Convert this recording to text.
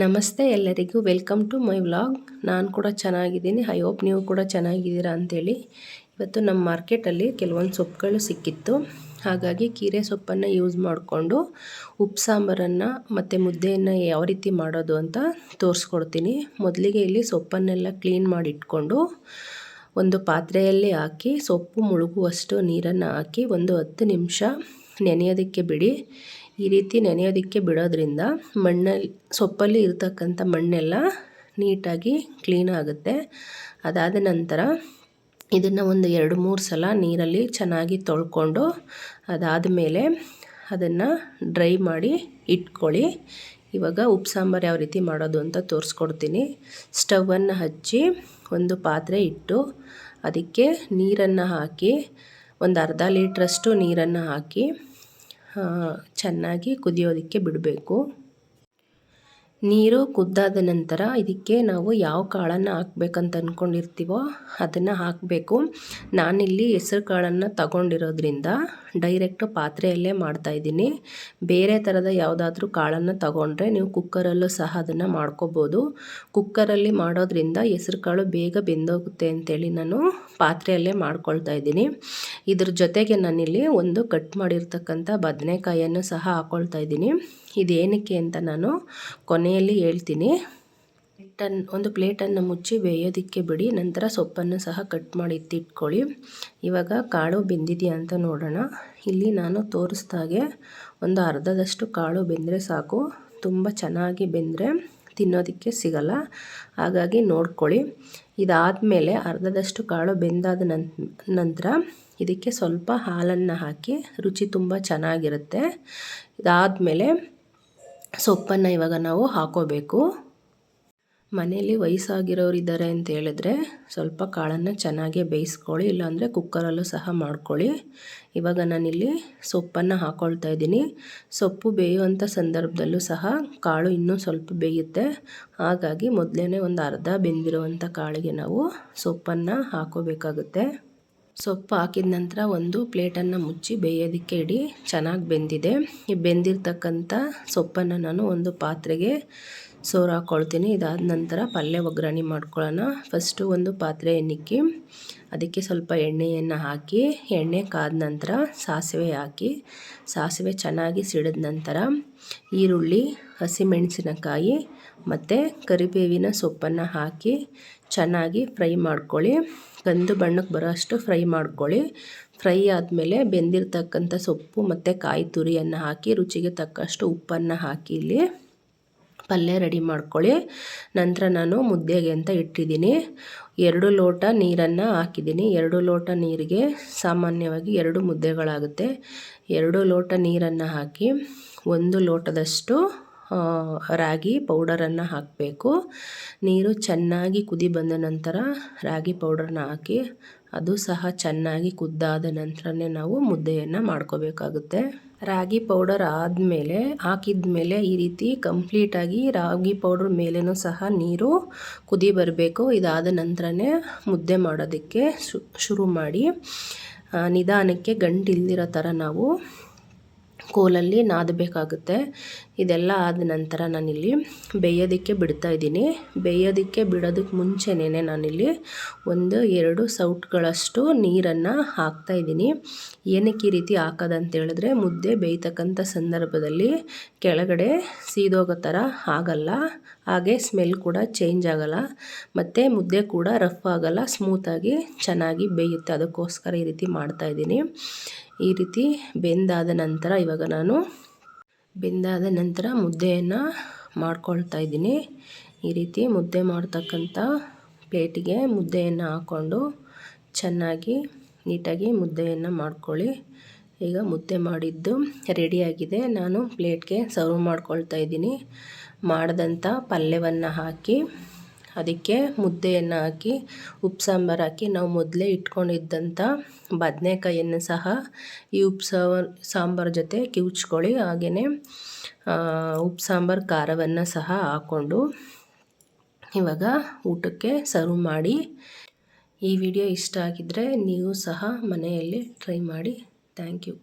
ನಮಸ್ತೆ ಎಲ್ಲರಿಗೂ, welcome to my vlog. ನಾನು ಕೂಡ ಚೆನ್ನಾಗಿದ್ದೀನಿ. ಐ ಹೋಪ್ ನೀವು ಕೂಡ ಚೆನ್ನಾಗಿದ್ದೀರಾ ಅಂಥೇಳಿ ಇವತ್ತು ನಮ್ಮ ಮಾರ್ಕೆಟಲ್ಲಿ ಕೆಲವೊಂದು ಸೊಪ್ಪುಗಳು ಸಿಕ್ಕಿತ್ತು. ಹಾಗಾಗಿ ಕೀರೆ ಸೊಪ್ಪನ್ನು ಯೂಸ್ ಮಾಡಿಕೊಂಡು ಉಪ್ಪು ಸಾಂಬಾರನ್ನು ಮತ್ತು ಮುದ್ದೆಯನ್ನು ಯಾವ ರೀತಿ ಮಾಡೋದು ಅಂತ ತೋರಿಸ್ಕೊಡ್ತೀನಿ. ಮೊದಲಿಗೆ ಇಲ್ಲಿ ಸೊಪ್ಪನ್ನೆಲ್ಲ ಕ್ಲೀನ್ ಮಾಡಿ ಇಟ್ಕೊಂಡು ಒಂದು ಪಾತ್ರೆಯಲ್ಲಿ ಹಾಕಿ, ಸೊಪ್ಪು ಮುಳುಗುವಷ್ಟು ನೀರನ್ನು ಹಾಕಿ ಒಂದು ಹತ್ತು ನಿಮಿಷ ನೆನೆಯೋದಕ್ಕೆ ಬಿಡಿ. ಈ ರೀತಿ ನೆನೆಯೋದಕ್ಕೆ ಬಿಡೋದ್ರಿಂದ ಮಣ್ಣಲ್ಲಿ, ಸೊಪ್ಪಲ್ಲಿ ಇರತಕ್ಕಂಥ ಮಣ್ಣೆಲ್ಲ ನೀಟಾಗಿ ಕ್ಲೀನ್ ಆಗುತ್ತೆ. ಅದಾದ ನಂತರ ಇದನ್ನು ಒಂದು ಎರಡು ಮೂರು ಸಲ ನೀರಲ್ಲಿ ಚೆನ್ನಾಗಿ ತೊಳ್ಕೊಂಡು ಅದಾದ ಮೇಲೆ ಅದನ್ನು ಡ್ರೈ ಮಾಡಿ ಇಟ್ಕೊಳ್ಳಿ. ಇವಾಗ ಉಪ್ಪು ಸಾಂಬಾರು ಯಾವ ರೀತಿ ಮಾಡೋದು ಅಂತ ತೋರಿಸ್ಕೊಡ್ತೀನಿ. ಸ್ಟವನ್ನು ಹಚ್ಚಿ ಒಂದು ಪಾತ್ರೆ ಇಟ್ಟು ಅದಕ್ಕೆ ನೀರನ್ನು ಹಾಕಿ ಒಂದು ಅರ್ಧ ಲೀಟ್ರಷ್ಟು ನೀರನ್ನು ಹಾಕಿ ಚೆನ್ನಾಗಿ ಕುದಿಯೋದಕ್ಕೆ ಬಿಡಬೇಕು. ನೀರು ಕುದ್ದಾದ ನಂತರ ಇದಕ್ಕೆ ನಾವು ಯಾವ ಕಾಳನ್ನು ಹಾಕ್ಬೇಕಂತ ಅಂದ್ಕೊಂಡಿರ್ತೀವೋ ಅದನ್ನು ಹಾಕಬೇಕು. ನಾನಿಲ್ಲಿ ಹೆಸರು ಕಾಳನ್ನು ತಗೊಂಡಿರೋದ್ರಿಂದ ಡೈರೆಕ್ಟು ಪಾತ್ರೆಯಲ್ಲೇ ಮಾಡ್ತಾಯಿದ್ದೀನಿ ಬೇರೆ ಥರದ ಯಾವುದಾದ್ರೂ ಕಾಳನ್ನು ತಗೊಂಡ್ರೆ ನೀವು ಕುಕ್ಕರಲ್ಲೂ ಸಹ ಅದನ್ನು ಮಾಡ್ಕೋಬೋದು. ಕುಕ್ಕರಲ್ಲಿ ಮಾಡೋದ್ರಿಂದ ಹೆಸರು ಕಾಳು ಬೇಗ ಬೆಂದೋಗುತ್ತೆ ಅಂತೇಳಿ ನಾನು ಪಾತ್ರೆಯಲ್ಲೇ ಮಾಡ್ಕೊಳ್ತಾ ಇದ್ದೀನಿ. ಇದ್ರ ಜೊತೆಗೆ ನಾನಿಲ್ಲಿ ಒಂದು ಕಟ್ ಮಾಡಿರ್ತಕ್ಕಂಥ ಬದನೆಕಾಯಿಯನ್ನು ಸಹ ಹಾಕ್ಕೊಳ್ತಾ ಇದ್ದೀನಿ. ಇದೇನಕ್ಕೆ ಅಂತ ನಾನು ಕೊನೆಯಲ್ಲಿ ಹೇಳ್ತೀನಿ. ಪ್ಲೇಟನ್ನು ಒಂದು ಪ್ಲೇಟನ್ನು ಮುಚ್ಚಿ ಬೇಯೋದಕ್ಕೆ ಬಿಡಿ, ನಂತರ ಸೊಪ್ಪನ್ನು ಸಹ ಕಟ್ ಮಾಡಿ ಇತ್ತಿಟ್ಕೊಳ್ಳಿ ಇವಾಗ ಕಾಳು ಬೆಂದಿದೆಯಾ ಅಂತ ನೋಡೋಣ. ಇಲ್ಲಿ ನಾನು ತೋರಿಸ್ದಾಗೆ ಒಂದು ಅರ್ಧದಷ್ಟು ಕಾಳು ಬೆಂದರೆ ಸಾಕು. ತುಂಬ ಚೆನ್ನಾಗಿ ಬೆಂದರೆ ತಿನ್ನೋದಕ್ಕೆ ಸಿಗಲ್ಲ. ಹಾಗಾಗಿ ನೋಡ್ಕೊಳ್ಳಿ. ಇದಾದಮೇಲೆ ಅರ್ಧದಷ್ಟು ಕಾಳು ಬೆಂದಾದ ನಂತರ ಇದಕ್ಕೆ ಸ್ವಲ್ಪ ಹಾಲನ್ನು ಹಾಕಿ, ರುಚಿ ತುಂಬ ಚೆನ್ನಾಗಿರುತ್ತೆ. ಇದಾದಮೇಲೆ ಸೊಪ್ಪನ್ನು ಇವಾಗ ನಾವು ಹಾಕೋಬೇಕು. ಮನೆಯಲ್ಲಿ ವಯಸ್ಸಾಗಿರೋರು ಇದ್ದಾರೆ ಅಂತ ಹೇಳಿದ್ರೆ ಸ್ವಲ್ಪ ಕಾಳನ್ನು ಚೆನ್ನಾಗಿ ಬೇಯಿಸ್ಕೊಳ್ಳಿ, ಇಲ್ಲಾಂದರೆ ಕುಕ್ಕರಲ್ಲೂ ಸಹ ಮಾಡ್ಕೊಳ್ಳಿ. ಇವಾಗ ನಾನಿಲ್ಲಿ ಸೊಪ್ಪನ್ನು ಹಾಕ್ಕೊಳ್ತಾ ಇದ್ದೀನಿ. ಸೊಪ್ಪು ಬೇಯುವಂಥ ಸಂದರ್ಭದಲ್ಲೂ ಸಹ ಕಾಳು ಇನ್ನೂ ಸ್ವಲ್ಪ ಬೇಯುತ್ತೆ. ಹಾಗಾಗಿ ಮೊದಲೇ ಒಂದು ಅರ್ಧ ಬೆಂದಿರುವಂಥ ಕಾಳಿಗೆ ನಾವು ಸೊಪ್ಪನ್ನು ಹಾಕೋಬೇಕಾಗುತ್ತೆ. ಸೊಪ್ಪು ಹಾಕಿದ ನಂತರ ಒಂದು ಪ್ಲೇಟನ್ನು ಮುಚ್ಚಿ ಬೇಯೋದಕ್ಕೆ ಇಡಿ ಚೆನ್ನಾಗಿ ಬೆಂದಿದೆ. ಈ ಬೆಂದಿರ್ತಕ್ಕಂಥ ಸೊಪ್ಪನ್ನು ನಾನು ಒಂದು ಪಾತ್ರೆಗೆ ಸೋರು ಹಾಕ್ಕೊಳ್ತೀನಿ ಇದಾದ ನಂತರ ಪಲ್ಯ ಒಗ್ಗರಣೆ ಮಾಡ್ಕೊಳ್ಳೋಣ. ಫಸ್ಟು ಒಂದು ಪಾತ್ರೆ ಎಣ್ಣಿಕ್ಕಿ, ಅದಕ್ಕೆ ಸ್ವಲ್ಪ ಎಣ್ಣೆಯನ್ನು ಹಾಕಿ, ಎಣ್ಣೆ ಕಾದ ನಂತರ ಸಾಸಿವೆ ಹಾಕಿ, ಸಾಸಿವೆ ಚೆನ್ನಾಗಿ ಸಿಡಿದ ನಂತರ ಈರುಳ್ಳಿ ಹಸಿಮೆಣಸಿನಕಾಯಿ ಮತ್ತು ಕರಿಬೇವಿನ ಸೊಪ್ಪನ್ನು ಹಾಕಿ ಚೆನ್ನಾಗಿ ಫ್ರೈ ಮಾಡ್ಕೊಳ್ಳಿ. ಕಂದು ಬಣ್ಣಕ್ಕೆ ಬರೋ ಅಷ್ಟು ಫ್ರೈ ಮಾಡ್ಕೊಳ್ಳಿ. ಫ್ರೈ ಆದಮೇಲೆ ಬೆಂದಿರತಕ್ಕಂಥ ಸೊಪ್ಪು ಮತ್ತು ಕಾಯಿ ತುರಿಯನ್ನು ಹಾಕಿ ರುಚಿಗೆ ತಕ್ಕಷ್ಟು ಉಪ್ಪನ್ನು ಹಾಕಿ ಇಲ್ಲಿ ಪಲ್ಯ ರೆಡಿ ಮಾಡ್ಕೊಳ್ಳಿ. ನಂತರ ನಾನು ಮುದ್ದೆಗೆ ಅಂತ ಇಟ್ಟಿದ್ದೀನಿ. ಎರಡು ಲೋಟ ನೀರನ್ನು ಹಾಕಿದ್ದೀನಿ. ಎರಡು ಲೋಟ ನೀರಿಗೆ ಸಾಮಾನ್ಯವಾಗಿ ಎರಡು ಮುದ್ದೆಗಳಾಗುತ್ತೆ. ಎರಡು ಲೋಟ ನೀರನ್ನು ಹಾಕಿ ಒಂದು ಲೋಟದಷ್ಟು ರಾಗಿ ಪೌಡರನ್ನು ಹಾಕಬೇಕು. ನೀರು ಚೆನ್ನಾಗಿ ಕುದಿ ಬಂದ ನಂತರ ರಾಗಿ ಪೌಡರನ್ನ ಹಾಕಿ ಅದು ಸಹ ಚೆನ್ನಾಗಿ ಕುದ್ದಾದ ನಂತರನೇ ನಾವು ಮುದ್ದೆಯನ್ನು ಮಾಡ್ಕೋಬೇಕಾಗುತ್ತೆ. ರಾಗಿ ಪೌಡರ್ ಆದಮೇಲೆ ಹಾಕಿದ ಮೇಲೆ ಈ ರೀತಿ ಕಂಪ್ಲೀಟಾಗಿ ರಾಗಿ ಪೌಡ್ರ್ ಮೇಲೇನೂ ಸಹ ನೀರು ಕುದಿ ಬರಬೇಕು. ಇದಾದ ನಂತರನೇ ಮುದ್ದೆ ಮಾಡೋದಕ್ಕೆ ಶುರು ಮಾಡಿ ನಿಧಾನಕ್ಕೆ ಗಂಟಿಲ್ದಿರೋ ಥರ ನಾವು ಕೋಲಲ್ಲಿ ನಾದಬೇಕಾಗುತ್ತೆ ಇದೆಲ್ಲ ಆದ ನಂತರ ನಾನಿಲ್ಲಿ ಬೇಯೋದಕ್ಕೆ ಬಿಡ್ತಾ ಇದ್ದೀನಿ. ಬೇಯೋದಕ್ಕೆ ಬಿಡೋದಕ್ಕೆ ಮುಂಚೆನೇ ನಾನಿಲ್ಲಿ ಒಂದು ಎರಡು ಸೌಟ್ಗಳಷ್ಟು ನೀರನ್ನು ಹಾಕ್ತಾಯಿದ್ದೀನಿ ಏನಕ್ಕೆ ಈ ರೀತಿ ಹಾಕೋದಂತ ಹೇಳಿದ್ರೆ, ಮುದ್ದೆ ಬೇಯ್ತಕ್ಕಂಥ ಸಂದರ್ಭದಲ್ಲಿ ಕೆಳಗಡೆ ಸೀದೋಗೋ ಥರ ಆಗಲ್ಲ. ಹಾಗೆ ಸ್ಮೆಲ್ ಕೂಡ ಚೇಂಜ್ ಆಗಲ್ಲ. ಮತ್ತು ಮುದ್ದೆ ಕೂಡ ರಫ್ ಆಗಲ್ಲ, ಸ್ಮೂತಾಗಿ ಚೆನ್ನಾಗಿ ಬೇಯುತ್ತೆ. ಅದಕ್ಕೋಸ್ಕರ ಈ ರೀತಿ ಮಾಡ್ತಾಯಿದ್ದೀನಿ ಈ ರೀತಿ ಬೆಂದಾದ ನಂತರ ಇವಾಗ ನಾನು ಬೆಂದಾದ ನಂತರ ಮುದ್ದೆಯನ್ನು ಮಾಡ್ಕೊಳ್ತಾ ಇದ್ದೀನಿ. ಈ ರೀತಿ ಮುದ್ದೆ ಮಾಡ್ತಕ್ಕಂಥ ಪ್ಲೇಟಿಗೆ ಮುದ್ದೆಯನ್ನು ಹಾಕ್ಕೊಂಡು ಚೆನ್ನಾಗಿ ನೀಟಾಗಿ ಮುದ್ದೆಯನ್ನು ಮಾಡ್ಕೊಳ್ಳಿ. ಈಗ ಮುದ್ದೆ ಮಾಡಿದ್ದು ರೆಡಿಯಾಗಿದೆ ನಾನು ಪ್ಲೇಟ್ಗೆ ಸರ್ವ್ ಮಾಡ್ಕೊಳ್ತಾ ಇದ್ದೀನಿ. ಮಾಡಿದಂಥ ಪಲ್ಯವನ್ನು ಹಾಕಿ ಅದಕ್ಕೆ ಮುದ್ದೆಯನ್ನು ಹಾಕಿ, ಉಪ್ಪು ಸಾಂಬಾರು ಹಾಕಿ, ನಾವು ಮೊದಲೇ ಇಟ್ಕೊಂಡಿದ್ದಂಥ ಬದನೇಕಾಯಿಯನ್ನು ಸಹ ಈ ಉಪ್ಪು ಸಾಂಬಾರು ಜೊತೆ ಕಿವುಚ್ಕೊಳ್ಳಿ. ಹಾಗೆಯೇ ಉಪ್ಪು ಸಾಂಬಾರು ಖಾರವನ್ನು ಸಹ ಹಾಕ್ಕೊಂಡು ಇವಾಗ ಊಟಕ್ಕೆ ಸರ್ವ್ ಮಾಡಿ. ಈ ವಿಡಿಯೋ ಇಷ್ಟ ಆಗಿದ್ದರೆ ನೀವು ಸಹ ಮನೆಯಲ್ಲಿ ಟ್ರೈ ಮಾಡಿ. Thank you